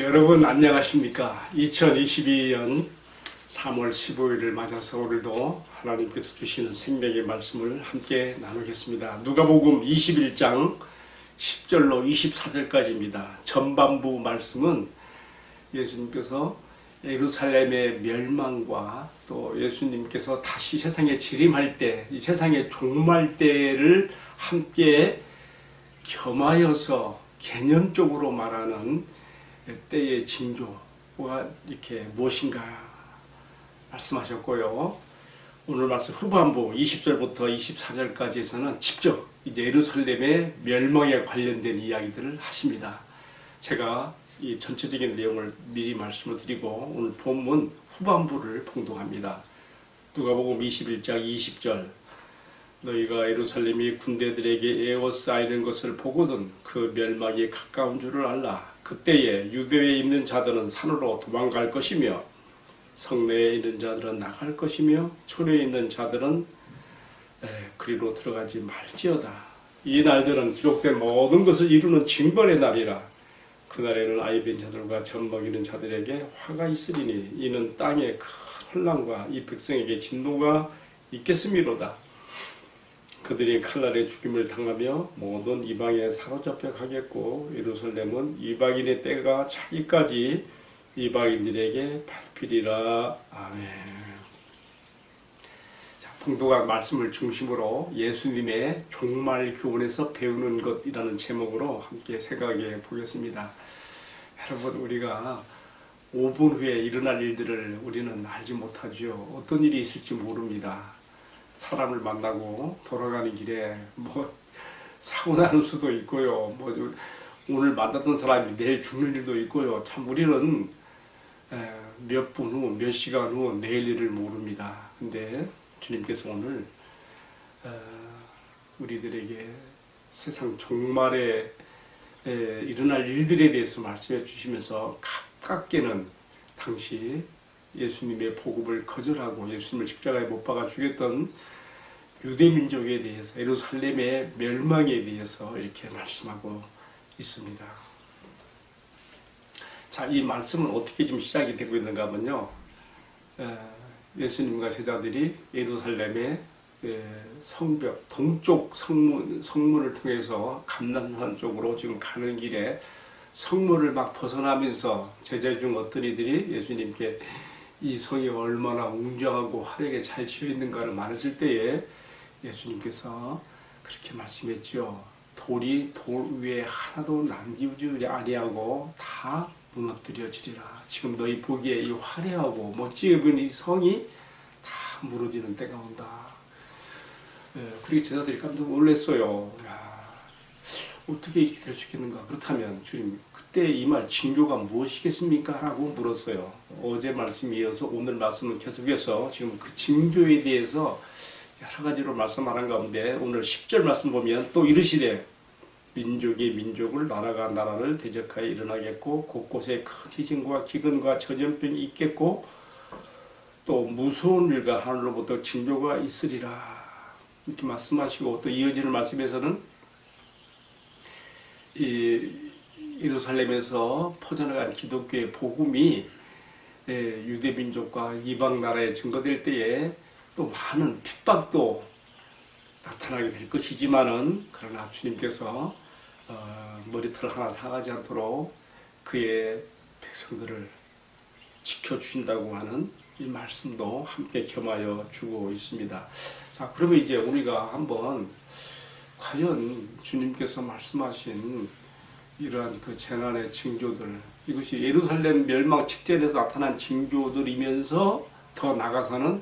여러분 안녕하십니까? 2022년 3월 15일을 맞아서 오늘도 하나님께서 주시는 생명의 말씀을 함께 나누겠습니다. 누가복음 21장 10절로 24절까지입니다. 전반부 말씀은 예수님께서 예루살렘의 멸망과 또 예수님께서 다시 세상에 재림할 때, 이 세상의 종말 때를 함께 겸하여서 개념적으로 말하는 때의 징조가 이렇게 무엇인가 말씀하셨고요. 오늘 말씀 후반부 20절부터 24절까지에서는 직접 이제 예루살렘의 멸망에 관련된 이야기들을 하십니다. 제가 이 전체적인 내용을 미리 말씀을 드리고 오늘 본문 후반부를 봉독합니다. 누가복음 21장 20절 너희가 예루살렘이 군대들에게 에워싸이는 것을 보거든 그 멸망이 가까운 줄을 알라. 그때에 유대에 있는 자들은 산으로 도망갈 것이며 성내에 있는 자들은 나갈 것이며 초내에 있는 자들은 에, 그리로 들어가지 말지어다. 이 날들은 기록된 모든 것을 이루는 징벌의 날이라. 그날에는 아이빈 자들과 젖 먹이는 자들에게 화가 있으리니 이는 땅에 큰 혼란과 이 백성에게 진노가 있겠음이로다. 그들이 칼날에 죽임을 당하며 모든 이방에 사로잡혀 가겠고 예루살렘은 이방인의 때가 차기까지 이방인들에게 밟히리라 아멘. 자, 봉독한 말씀을 중심으로 예수님의 종말 교훈에서 배우는 것이라는 제목으로 함께 생각해 보겠습니다. 여러분 우리가 5분 후에 일어날 일들을 우리는 알지 못하죠. 어떤 일이 있을지 모릅니다. 사람을 만나고 돌아가는 길에 뭐 사고 나는 수도 있고요. 뭐 오늘 만났던 사람이 내일 죽는 일도 있고요. 참 우리는 몇 분 후, 몇 시간 후 내일 일을 모릅니다. 근데 주님께서 오늘 어, 우리들에게 세상 종말에 에, 일어날 일들에 대해서 말씀해 주시면서 가깝게는 당시 예수님의 복음을 거절하고 예수님을 십자가에 못 박아 죽였던 유대 민족에 대해서 예루살렘의 멸망에 대해서 이렇게 말씀하고 있습니다. 자, 이 말씀은 어떻게 지금 시작이 되고 있는가 하면요. 에, 예수님과 제자들이 예루살렘의 에, 성벽 동쪽 성문 성문을 통해서 감난산 쪽으로 지금 가는 길에 성문을 막 벗어나면서 제자 중 어떤 이들이 예수님께 이 성이 얼마나 웅장하고 화려하게 잘 지어 있는가를 말했을 때에 예수님께서 그렇게 말씀했죠. 돌이 돌 위에 하나도 남기지 아니하고 다 무너뜨려지리라. 지금 너희 보기에 이 화려하고 멋지게 보이는 이 성이 다 무너지는 때가 온다. 예, 그리고 제자들이 깜짝 놀랐어요. 야, 어떻게 이렇게 될수 있겠는가? 그렇다면 주님 그때 이 말 징조가 무엇이겠습니까? 라고 물었어요. 어제 말씀에 이어서 오늘 말씀을 계속해서 지금 그 징조에 대해서 여러 가지로 말씀하는 가운데 오늘 10절 말씀 보면 또 이르시되 민족이 민족을 나라가 나라를 대적하여 일어나겠고 곳곳에 큰 지진과 기근과 저전병이 있겠고 또 무서운 일과 하늘로부터 징조가 있으리라 이렇게 말씀하시고 또 이어지는 말씀에서는 이 예루살렘에서 퍼져나간 기독교의 복음이 예, 유대 민족과 이방 나라에 증거될 때에 또 많은 핍박도 나타나게 될 것이지만은 그러나 주님께서 어, 머리털 하나 상하지 않도록 그의 백성들을 지켜주신다고 하는 이 말씀도 함께 겸하여 주고 있습니다. 자, 그러면 이제 우리가 한번 과연 주님께서 말씀하신 이러한 그 재난의 징조들 이것이 예루살렘 멸망 직전에서 나타난 징조들이면서 더 나가서는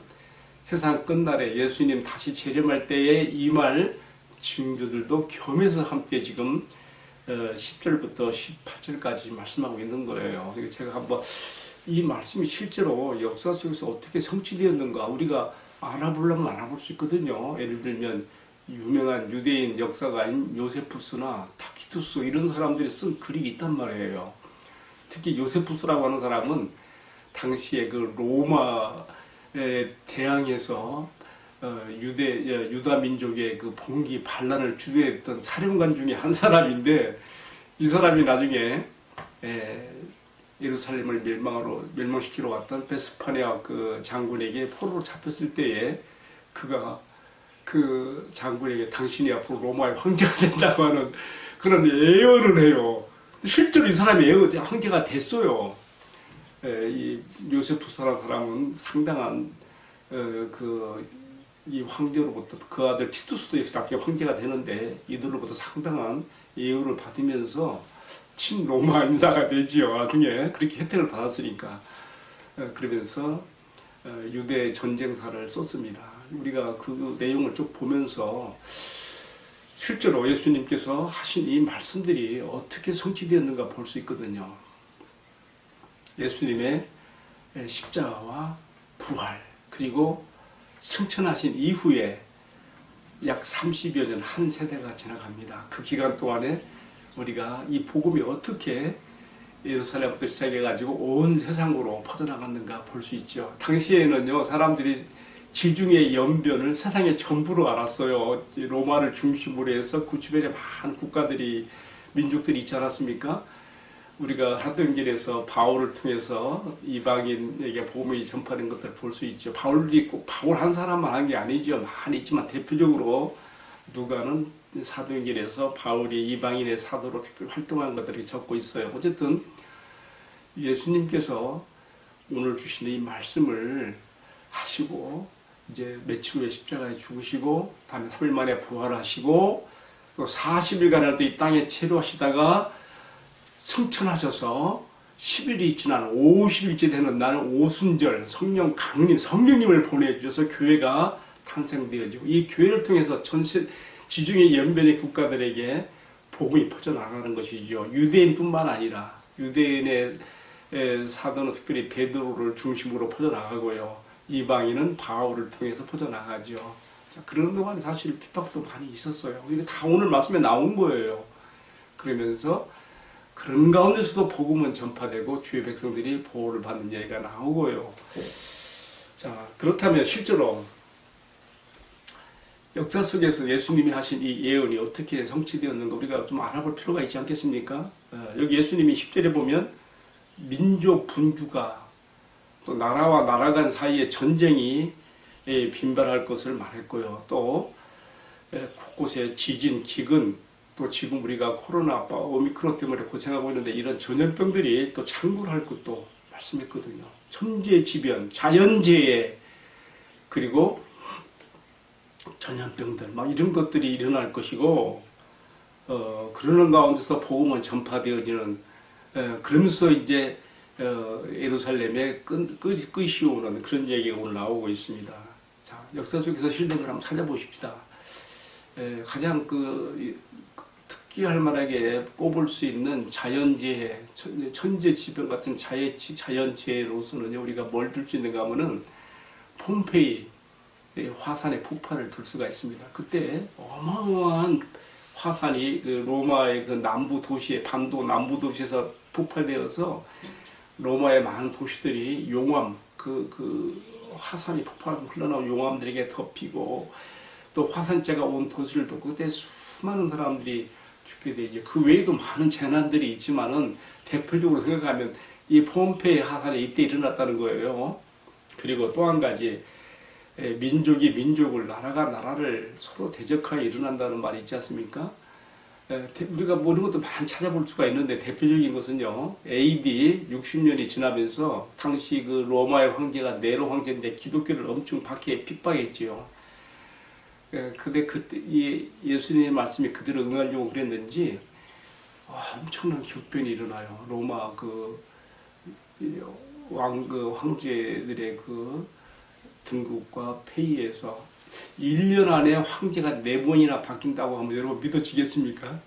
세상 끝날에 예수님 다시 재림할 때에 임할 징조들도 겸해서 함께 지금 10절부터 18절까지 말씀하고 있는 거예요. 그래서 제가 한번 이 말씀이 실제로 역사 속에서 어떻게 성취되었는가 우리가 알아보려면 알아볼 수 있거든요. 예를 들면 유명한 유대인 역사가인 요세푸스나 타키투스 이런 사람들이 쓴 글이 있단 말이에요. 특히 요세푸스라고 하는 사람은 당시에 그 로마에 대항해서 어, 유대 어, 유다 민족의 그 봉기 반란을 주도했던 사령관 중에 한 사람인데 이 사람이 나중에 에, 예루살렘을 멸망하러 멸망시키러 왔던 베스파니아 그 장군에게 포로로 잡혔을 때에 그가 그 장군에게 당신이 앞으로 로마의 황제가 된다고 하는 그런 예언을 해요. 실제로 이 사람이 예언 황제가 됐어요. 에, 이 요세푸스라는 사람은 상당한 어, 그이 황제로부터 그 아들 티투스도 역시 나중에 황제가 되는데 이들로부터 상당한 예우를 받으면서 친로마 인사가 되지요. 나중에 그렇게 혜택을 받았으니까 어, 그러면서 어, 유대 전쟁사를 썼습니다. 우리가 그 내용을 쭉 보면서 실제로 예수님께서 하신 이 말씀들이 어떻게 성취되었는가 볼 수 있거든요. 예수님의 십자가와 부활 그리고 승천하신 이후에 약 30여 년 한 세대가 지나갑니다. 그 기간 동안에 우리가 이 복음이 어떻게 예루살렘부터 시작해가지고 온 세상으로 퍼져나갔는가 볼 수 있죠. 당시에는요 사람들이 지중해 연변을 세상의 전부로 알았어요. 로마를 중심으로 해서 그 주변에 많은 국가들이 민족들이 있지 않았습니까? 우리가 하등길에서 바울을 통해서 이방인에게 복음이 전파된 것들을 볼 수 있죠. 바울이 꼭 바울 한 사람만 한 게 아니죠. 많이 있지만 대표적으로 누가는 사도행전에서 바울이 이방인의 사도로 특별히 활동한 것들이 적고 있어요. 어쨌든 예수님께서 오늘 주시는 이 말씀을 하시고 이제 며칠 후에 십자가에 죽으시고 다음에 3일 만에 부활하시고 또 40일간을 또 이 땅에 체류하시다가 승천하셔서 10일이 지난 50일째 되는 날 오순절 성령 강림 성령님을 보내주셔서 교회가 탄생되어지고 이 교회를 통해서 전세 지중해 연변의 국가들에게 복음이 퍼져나가는 것이죠. 유대인뿐만 아니라 유대인의 에, 사도는 특별히 베드로를 중심으로 퍼져나가고요. 이방인은 바울을 통해서 퍼져나가죠. 자, 그런 동안 사실 핍박도 많이 있었어요. 이게 다 오늘 말씀에 나온 거예요. 그러면서 그런 가운데서도 복음은 전파되고 주의 백성들이 보호를 받는 얘기가 나오고요. 자, 그렇다면 실제로 역사 속에서 예수님이 하신 이 예언이 어떻게 성취되었는가 우리가 좀 알아볼 필요가 있지 않겠습니까? 어, 여기 예수님이 10절에 보면 민족 분주가 또 나라와 나라 간 사이에 전쟁이 예, 빈발할 것을 말했고요. 또 예, 곳곳에 지진, 기근, 또 지금 우리가 코로나 오미크론 때문에 고생하고 있는데 이런 전염병들이 또 창궐할 것도 말씀했거든요. 천재지변, 자연재해, 그리고 전염병들, 막 이런 것들이 일어날 것이고, 어, 그러는 가운데서 복음은 전파되어지는, 에, 그러면서 이제, 어, 예루살렘에 끝이 오는 그런 얘기가 오늘 나오고 있습니다. 자, 역사 속에서 실력을 한번 찾아보십시다. 에, 가장 그, 이, 특기할 만하게 꼽을 수 있는 자연재해, 천- 천재지변 같은 자연, 자연재해로서는 우리가 뭘 들 수 있는가 하면은 폼페이 의 화산의 폭발을 들 수가 있습니다. 그때 어마어마한 화산이 그 로마의 그 남부 도시에 반도 남부 도시에서 폭발되어서 로마의 많은 도시들이 용암 그, 그 화산이 폭발 흘러나온 용암들에게 덮이고 또 화산재가 온 도시를 돕고 그때 수많은 사람들이 죽게 되죠. 그 외에도 많은 재난들이 있지만은 대표적으로 생각하면 이 폼페이 화산이 이때 일어났다는 거예요. 그리고 또 한 가지 에, 민족이 민족을 나라가 나라를 서로 대적하여 일어난다는 말이 있지 않습니까? 우리가 모르는 것도 많이 찾아볼 수가 있는데 대표적인 것은요 AD 60년이 지나면서 당시 그 로마의 황제가 네로 황제인데 기독교를 엄청 박해 핍박했지요. 에, 근데 그때 이 예수님의 말씀이 그대로 응하려고 그랬는지 와, 엄청난 격변이 일어나요. 로마 그 왕 그 황제들의 그 등급과 폐위에서 1년 안에 황제가 네 번이나 바뀐다고 하면 여러분 믿어지겠습니까?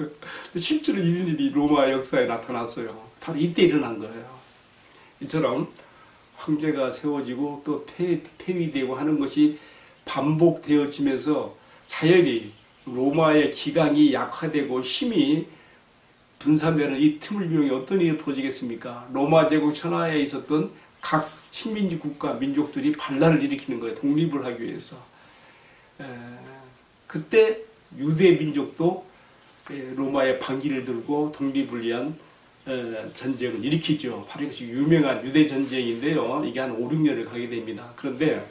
실제로 이런 일이 로마 역사에 나타났어요. 바로 이때 일어난 거예요. 이처럼 황제가 세워지고 또 폐, 폐위되고 하는 것이 반복되어지면서 자연히 로마의 기강이 약화되고 힘이 분산되는 이 틈을 이용해 어떤 일이 벌어지겠습니까? 로마 제국 천하에 있었던 각 식민지 국가 민족들이 반란을 일으키는 거예요. 독립을 하기 위해서. 에, 그때 유대 민족도 에, 로마의 반기를 들고 독립을 위한 에, 전쟁을 일으키죠. 바로 이것이 유명한 유대 전쟁인데요. 이게 한 5, 6년을 가게 됩니다. 그런데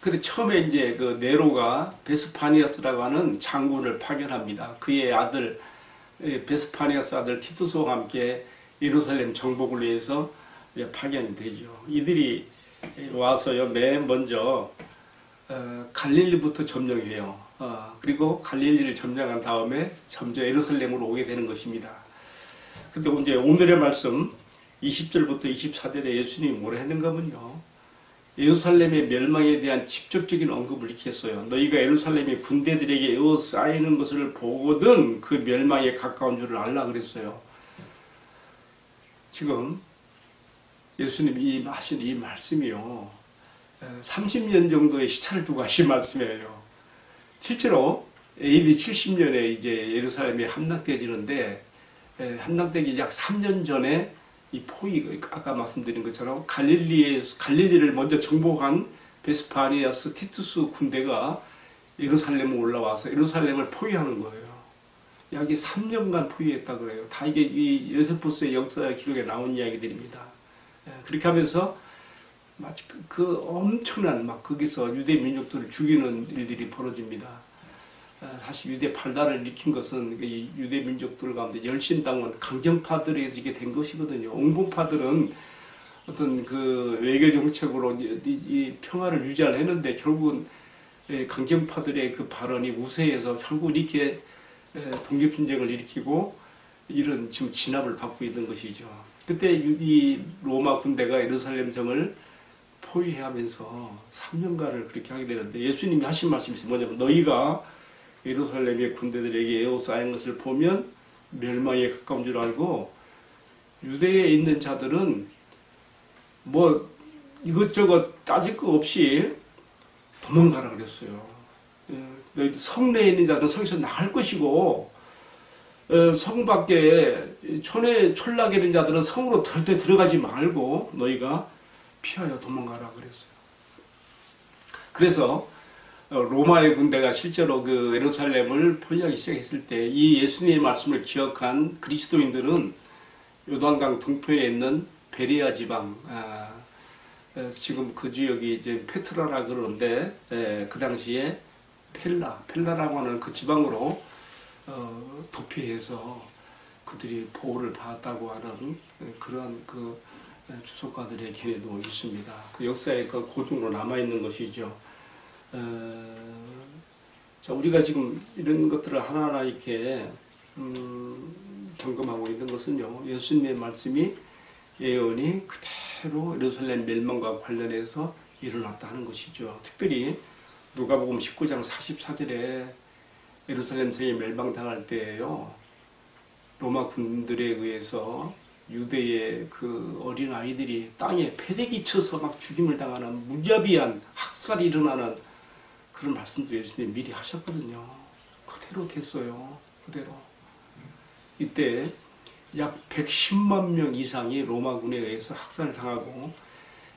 근데 처음에 이제 그 네로가 베스파니아스라고 하는 장군을 파견합니다. 그의 아들 에, 베스파니아스 아들 티투스와 함께 예루살렘 정복을 위해서 파견이 되죠. 이들이 와서요 맨 먼저 어, 갈릴리부터 점령해요. 어, 그리고 갈릴리를 점령한 다음에 점점 예루살렘으로 오게 되는 것입니다. 근데 이제 오늘의 말씀 20절부터 24절에 예수님이 뭐라 했는가면요. 예루살렘의 멸망에 대한 직접적인 언급을 이렇게 했어요. 너희가 예루살렘의 군대들에게 에워싸이는 것을 보거든 그 멸망에 가까운 줄을 알라 그랬어요. 지금 예수님이 하신 이 말씀이요. 30년 정도의 시차를 두고 하신 말씀이에요. 실제로 AD 70년에 이제 예루살렘이 함락되어지는데 에, 함락되기 약 3년 전에 이 포위 아까 말씀드린 것처럼 갈릴리에 갈릴리를 먼저 정복한 베스파니아스 티투스 군대가 예루살렘에 올라와서 예루살렘을 포위하는 거예요. 약 3년간 포위했다 그래요. 다 이게 이 요세푸스의 역사 기록에 나온 이야기들입니다. 에, 그렇게 하면서 마치 그, 그 엄청난 막 거기서 유대 민족들을 죽이는 일들이 벌어집니다. 아, 사실 유대 팔단을 일으킨 것은 이 유대 민족들 가운데 열심당원 강경파들에 의해서 이게 된 것이거든요. 옹봉파들은 어떤 그 외교 정책으로 이, 평화를 유지하려 했는데 결국은 예, 강경파들의 그 발언이 우세해서 결국 이렇게 예, 독립전쟁을 일으키고 이런 지금 진압을 받고 있는 것이죠. 그때 유- 이 로마 군대가 예루살렘 성을 포위하면서 3년간을 그렇게 하게 되는데 예수님이 하신 말씀이 있어요. 뭐냐면 너희가 예루살렘의 군대들에게 에워싸인 것을 보면 멸망에 가까운 줄 알고 유대에 있는 자들은 뭐 이것저것 따질 거 없이 도망가라 그랬어요. 예, 너희 성내에 있는 자들은 성에서 나갈 것이고 어, 성 밖에 촌에 촌락에 있는 자들은 성으로 절대 들어가지 말고 너희가 피하여 도망가라 그랬어요. 그래서 어, 로마의 군대가 실제로 그 예루살렘을 포위하기 시작했을 때 이 예수님의 말씀을 기억한 그리스도인들은 요단강 동편에 있는 베리아 지방 아, 에, 지금 그 지역이 이제 페트라라 그러는데 에, 그 당시에 펠라 펠라라고 하는 그 지방으로 어, 도피해서 그들이 보호를 받았다고 하는 에, 그런 그 에, 주석가들의 견해도 있습니다. 그 역사에 그 고증으로 남아 있는 것이죠. 어, 자, 우리가 지금 이런 것들을 하나하나 이렇게 음, 점검하고 있는 것은요. 예수님의 말씀이 예언이 그대로 예루살렘 멸망과 관련해서 일어났다 하는 것이죠. 특별히 누가복음 19장 44절에 예루살렘 성이 멸망당할 때에요. 로마 군들에 의해서 유대의 그 어린 아이들이 땅에 패대기 쳐서 막 죽임을 당하는 무자비한 학살이 일어나는 그런 말씀도 예수님 미리 하셨거든요. 그대로 됐어요. 그대로. 이때 약 110만 명 이상이 로마군에 의해서 학살당하고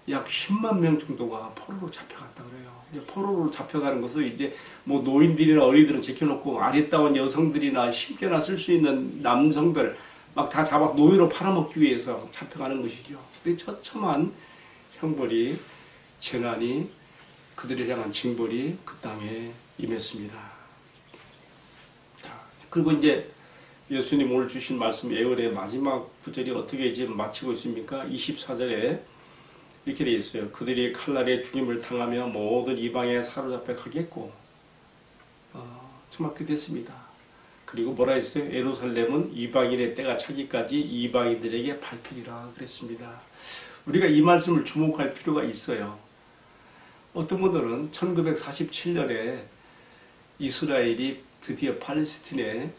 약 10만 명 정도가 포로로 잡혀갔다 그래요. 이제 포로로 잡혀가는 것을 이제 뭐 노인들이나 어린이들은 제껴놓고 아리따운 여성들이나 심겨나 쓸 수 있는 남성들 막 다 잡아 노예로 팔아먹기 위해서 잡혀가는 것이죠. 근데 처참한 형벌이 재난이 그들에 향한 징벌이 그 땅에 임했습니다. 자, 그리고 이제 예수님 오늘 주신 말씀 예언의 마지막 구절이 어떻게 지금 마치고 있습니까? 24절에 이렇게 되어 있어요. 그들이 칼날에 죽임을 당하며 모든 이방에 사로잡혀 가겠고 어, 정말 그렇게 됐습니다. 그리고 뭐라 했어요? 예루살렘은 이방인의 때가 차기까지 이방인들에게 발표리라 그랬습니다. 우리가 이 말씀을 주목할 필요가 있어요. 어떤 분들은 1947년에 이스라엘이 드디어 팔레스틴에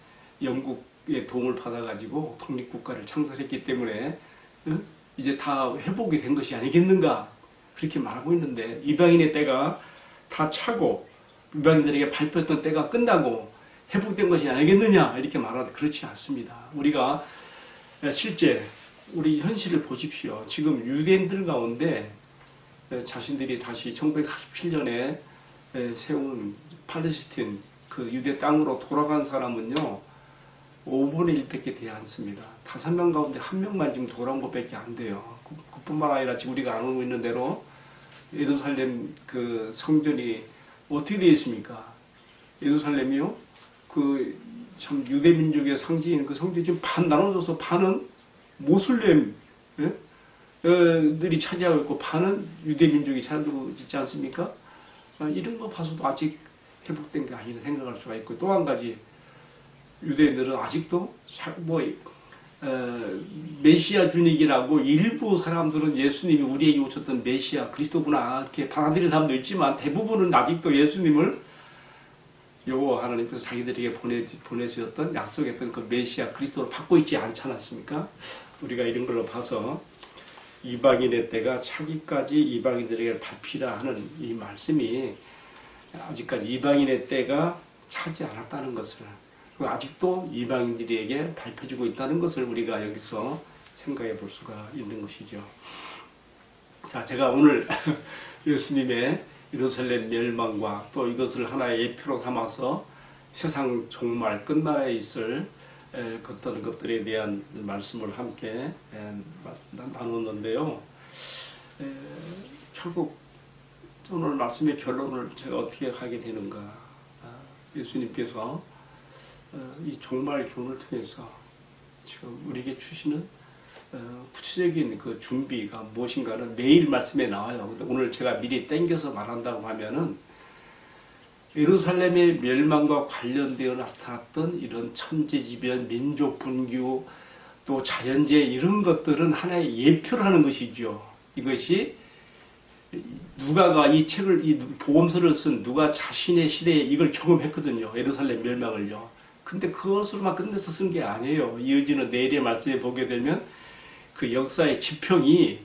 영국의 도움을 받아가지고 독립국가를 창설했기 때문에 응? 이제 다 회복이 된 것이 아니겠는가 그렇게 말하고 있는데 이방인의 때가 다 차고 이방인들에게 발표했던 때가 끝나고 회복된 것이 아니겠느냐 이렇게 말하는데 그렇지 않습니다. 우리가 실제 우리 현실을 보십시오. 지금 유대인들 가운데 자신들이 다시 1947년에 세운 팔레스틴 그 유대 땅으로 돌아간 사람은요 5분의 1밖에 되지 않습니다. 다섯 명 가운데 한 명만 지금 돌아온 것밖에 안 돼요. 그- 그뿐만 아니라 지금 우리가 알고 있는 대로 예루살렘 그 성전이 어떻게 되어 있습니까? 예루살렘이요? 그 참 유대 민족의 상징인 그 성전이 지금 반 나눠져서 반은 모슬렘 예? 어, 들이 차지하고 있고 반은 유대 민족이 차지하고 있지 않습니까? 아, 이런 거 봐서도 아직 회복된 게 아니라 생각할 수가 있고 또 한 가지 유대인들은 아직도 사- 뭐 어, 메시아 준익이라고 일부 사람들은 예수님이 우리에게 오셨던 메시아 그리스도구나 이렇게 받아들이는 사람도 있지만 대부분은 아직도 예수님을 요 하나님께서 자기들에게 보내 보내주셨던 약속했던 그 메시아 그리스도를 받고 있지 않지 않았습니까? 우리가 이런 걸로 봐서 이방인의 때가 차기까지 이방인들에게 밟히라 하는 이 말씀이 아직까지 이방인의 때가 차지 않았다는 것을 그리고 아직도 이방인들에게 밟혀지고 있다는 것을 우리가 여기서 생각해 볼 수가 있는 것이죠. 자, 제가 오늘 예수님의 예루살렘 멸망과 또 이것을 하나의 예표로 삼아서 세상 종말 끝날에 있을 에, 어떤 것들에 대한 말씀을 함께 나눴는데요. 에, 결국 오늘 말씀의 결론을 제가 어떻게 하게 되는가? 아, 예수님께서 어, 이 종말 교훈을 통해서 지금 우리에게 주시는 어, 구체적인 그 준비가 무엇인가는 매일 말씀에 나와요. 근데 오늘 제가 미리 땡겨서 말한다고 하면은 예루살렘의 멸망과 관련되어 나타났던 이런 천재지변, 민족 분규, 또 자연재해 이런 것들은 하나의 예표라는 것이죠. 이것이 누가가 이 책을 이 보험서를 쓴 누가 자신의 시대에 이걸 경험했거든요. 예루살렘 멸망을요. 근데 그것으로만 끝내서 쓴 게 아니에요. 이어지는 내일의 말씀에 보게 되면 그 역사의 지평이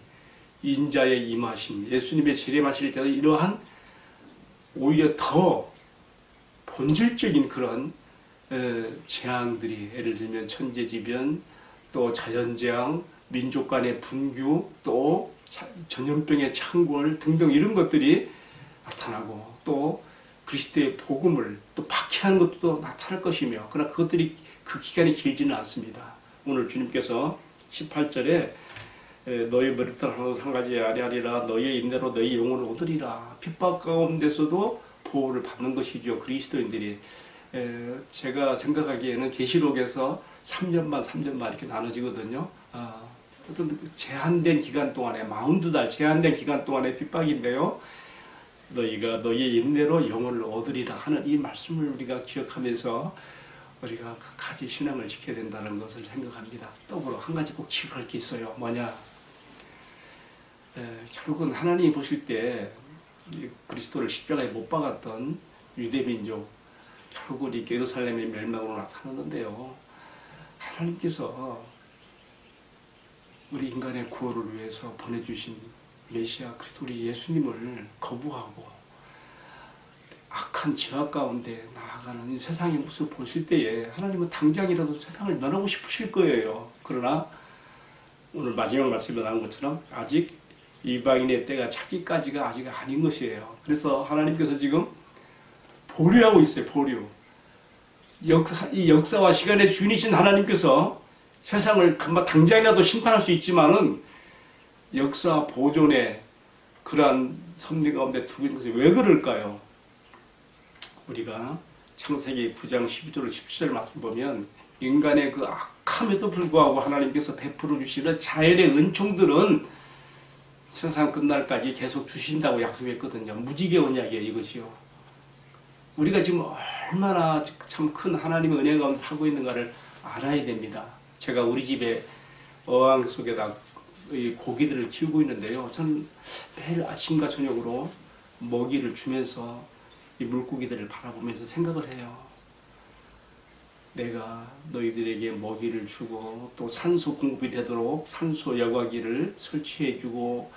인자의 임하심, 예수님의 재림하실 때도 이러한 오히려 더 본질적인 그런 에, 재앙들이 예를 들면 천재지변, 또 자연재앙, 민족 간의 분규, 또 자- 전염병의 창궐 등등 이런 것들이 나타나고 또 그리스도의 복음을 또 박해하는 것도 나타날 것이며 그러나 그것들이 그 기간이 길지는 않습니다. 오늘 주님께서 18절에 너희 머리털 하나도 상가지 아니하리라. 너희의 인내로 너희 영혼을 얻으리라. 핍박 가운데서도 보호를 받는 것이죠 그리스도인들이. 에, 제가 생각하기에는 계시록에서 3년만 3년만 이렇게 나눠지거든요. 아, 어떤 제한된 기간 동안에 42달 제한된 기간 동안의 핍박인데요 너희가 너희의 인내로 영혼을 얻으리라. 하는 이 말씀을 우리가 기억하면서 우리가 끝까지 신앙을 지켜야 된다는 것을 생각합니다. 더불어 한 가지 꼭 기억할 게 있어요. 뭐냐? 에, 결국은 하나님이 보실 때이 그리스도를 십자가에 못 박았던 유대 민족 결국 이 예루살렘의 멸망으로 나타났는데요. 하나님께서 우리 인간의 구원을 위해서 보내주신 메시아 그리스도 우리 예수님을 거부하고 악한 죄악 가운데 나아가는 이 세상의 모습을 보실 때에 하나님은 당장이라도 세상을 면하고 싶으실 거예요. 그러나 오늘 마지막 말씀에 나온 것처럼 아직 이방인의 때가 차기까지가 아직 아닌 것이에요. 그래서 하나님께서 지금 보류하고 있어요. 보류. 역사, 이 역사와 시간의 주인이신 하나님께서 세상을 금방 당장이라도 심판할 수 있지만은 역사 보존의 그러한 섭리 가운데 두고 있는 것이 왜 그럴까요? 우리가 창세기 9장 12절 17절 말씀 보면 인간의 그 악함에도 불구하고 하나님께서 베풀어 주시는 자연의 은총들은 세상 끝날까지 계속 주신다고 약속했거든요. 무지개 언약이에요, 이것이요. 우리가 지금 얼마나 참 큰 하나님의 은혜 가운데 살고 있는가를 알아야 됩니다. 제가 우리 집에 어항 속에다 이 고기들을 키우고 있는데요. 저는 매일 아침과 저녁으로 먹이를 주면서 이 물고기들을 바라보면서 생각을 해요. 내가 너희들에게 먹이를 주고 또 산소 공급이 되도록 산소 여과기를 설치해 주고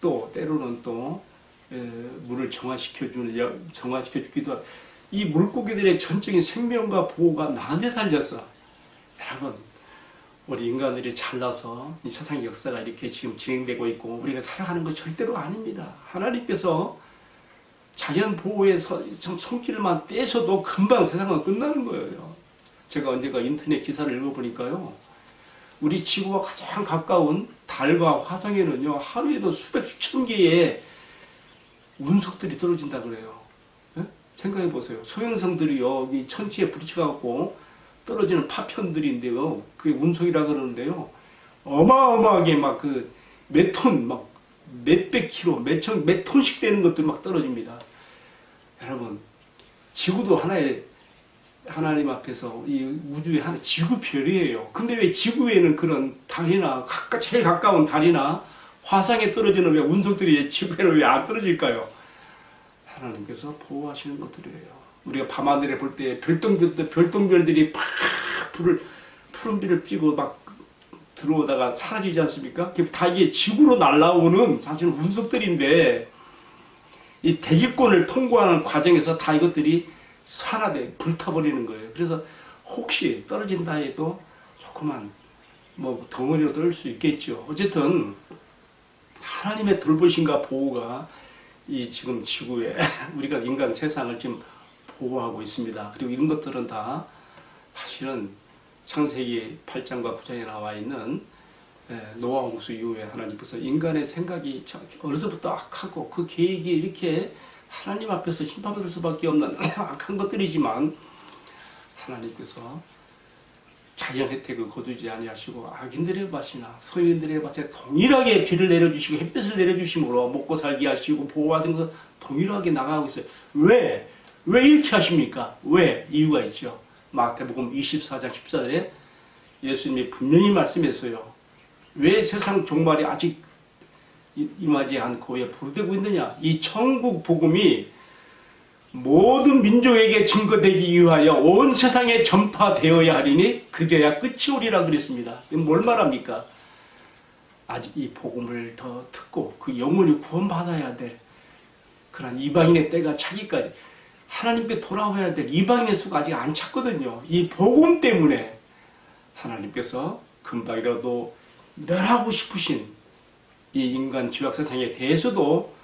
또 때로는 또 에, 물을 정화시켜 줄 정화시켜 주기도 이 물고기들의 전적인 생명과 보호가 나한테 달렸어. 여러분 우리 인간들이 잘나서 이 세상 역사가 이렇게 지금 진행되고 있고 우리가 살아가는 것 절대로 아닙니다. 하나님께서 자연 보호의 서- 좀 손길만 떼셔도 금방 세상은 끝나는 거예요. 제가 언젠가 인터넷 기사를 읽어보니까요. 우리 지구와 가장 가까운 달과 화성에는요, 하루에도 수백, 수천 개의 운석들이 떨어진다 그래요. 예? 생각해 보세요. 소행성들이요, 이 천지에 부딪혀갖고 떨어지는 파편들인데요. 그게 운석이라 그러는데요. 어마어마하게 막 그 몇 톤, 막 몇백 킬로, 몇천, 몇 톤씩 되는 것들이 막 떨어집니다. 여러분, 지구도 하나의 하나님 앞에서 이 우주의 하나 지구 별이에요. 근데 왜 지구에는 그런 달이나 가까 제일 가까운 달이나 화성에 떨어지는 왜 운석들이 지구에는 왜 안 떨어질까요? 하나님께서 보호하시는 것들이에요. 우리가 밤하늘에 볼 때 별똥별들 별똥별들이 팍 불을 푸른 빛을 찌고 막 들어오다가 사라지지 않습니까? 다 이게 지구로 날라오는 사실은 운석들인데 이 대기권을 통과하는 과정에서 다 이것들이 산화돼 불타버리는 거예요. 그래서 혹시 떨어진다 해도 조그만 뭐 덩어리로 떨어질 수 있겠죠. 어쨌든 하나님의 돌보심과 보호가 이 지금 지구에 우리가 인간 세상을 지금 보호하고 있습니다. 그리고 이런 것들은 다 사실은 창세기 8장과 9장에 나와 있는 예, 노아 홍수 이후에 하나님께서 인간의 생각이 저- 어려서부터 악하고 그 계획이 이렇게 하나님 앞에서 심판받을 수밖에 없는 악한 것들이지만 하나님께서 자연 혜택을 거두지 아니하시고 악인들의 밭이나 서인들의 밭에 동일하게 비를 내려주시고 햇빛을 내려주심으로 먹고 살게 하시고 보호하는 것 동일하게 나가고 있어요. 왜? 왜 이렇게 하십니까? 왜? 이유가 있죠. 마태복음 24장 14절에 예수님이 분명히 말씀했어요. 왜 세상 종말이 아직 이- 임하지 않고 왜 보되고 있느냐? 이 천국 복음이 모든 민족에게 증거되기 위하여 온 세상에 전파되어야 하리니 그제야 끝이 오리라 그랬습니다. 뭘 말합니까? 아직 이 복음을 더 듣고 그 영혼이 구원받아야 될 그런 이방인의 때가 차기까지 하나님께 돌아와야 될 이방인의 수가 아직 안 찼거든요. 이 복음 때문에 하나님께서 금방이라도 멸하고 싶으신 이 인간 죄악 세상에 대해서도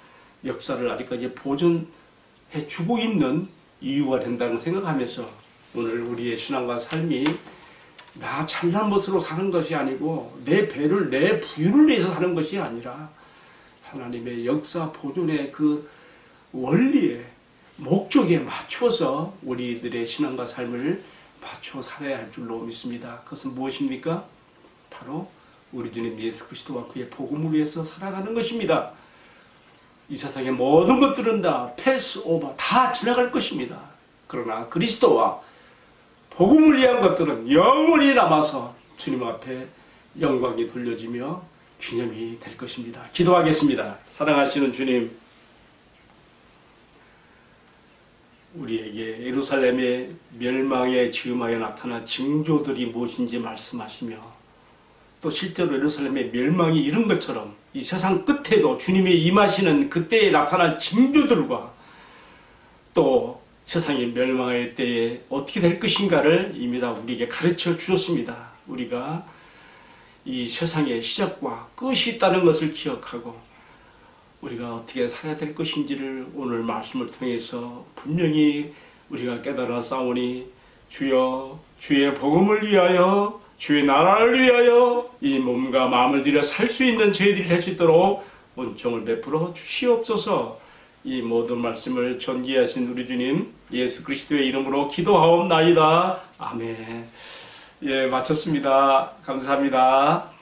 역사를 아직까지 보존해 주고 있는 이유가 된다는 생각하면서 오늘 우리의 신앙과 삶이 나 잘난 것으로 사는 것이 아니고 내 배를 내 부유를 위해서 사는 것이 아니라 하나님의 역사 보존의 그 원리에 목적에 맞춰서 우리들의 신앙과 삶을 맞춰 살아야 할 줄로 믿습니다. 그것은 무엇입니까? 바로 우리 주님 예수 그리스도와 그의 복음을 위해서 살아가는 것입니다. 이 세상의 모든 것들은 다 패스 오버 다 지나갈 것입니다. 그러나 그리스도와 복음을 위한 것들은 영원히 남아서 주님 앞에 영광이 돌려지며 기념이 될 것입니다. 기도하겠습니다. 사랑하시는 주님, 우리에게 예루살렘의 멸망에 즈음하여 나타난 징조들이 무엇인지 말씀하시며 또 실제로 예루살렘의 멸망이 이런 것처럼 이 세상 끝에도 주님이 임하시는 그때에 나타날 징조들과 또 세상이 멸망할 때에 어떻게 될 것인가를 이미 다 우리에게 가르쳐 주셨습니다. 우리가 이 세상의 시작과 끝이 있다는 것을 기억하고 우리가 어떻게 살아야 될 것인지를 오늘 말씀을 통해서 분명히 우리가 깨달아 싸우니 주여 주의 복음을 위하여 주의 나라를 위하여 이 몸과 마음을 들여 살 수 있는 저희들이 될 수 있도록 은총을 베풀어 주시옵소서. 이 모든 말씀을 전기하신 우리 주님 예수 그리스도의 이름으로 기도하옵나이다. 아멘. 예 마쳤습니다. 감사합니다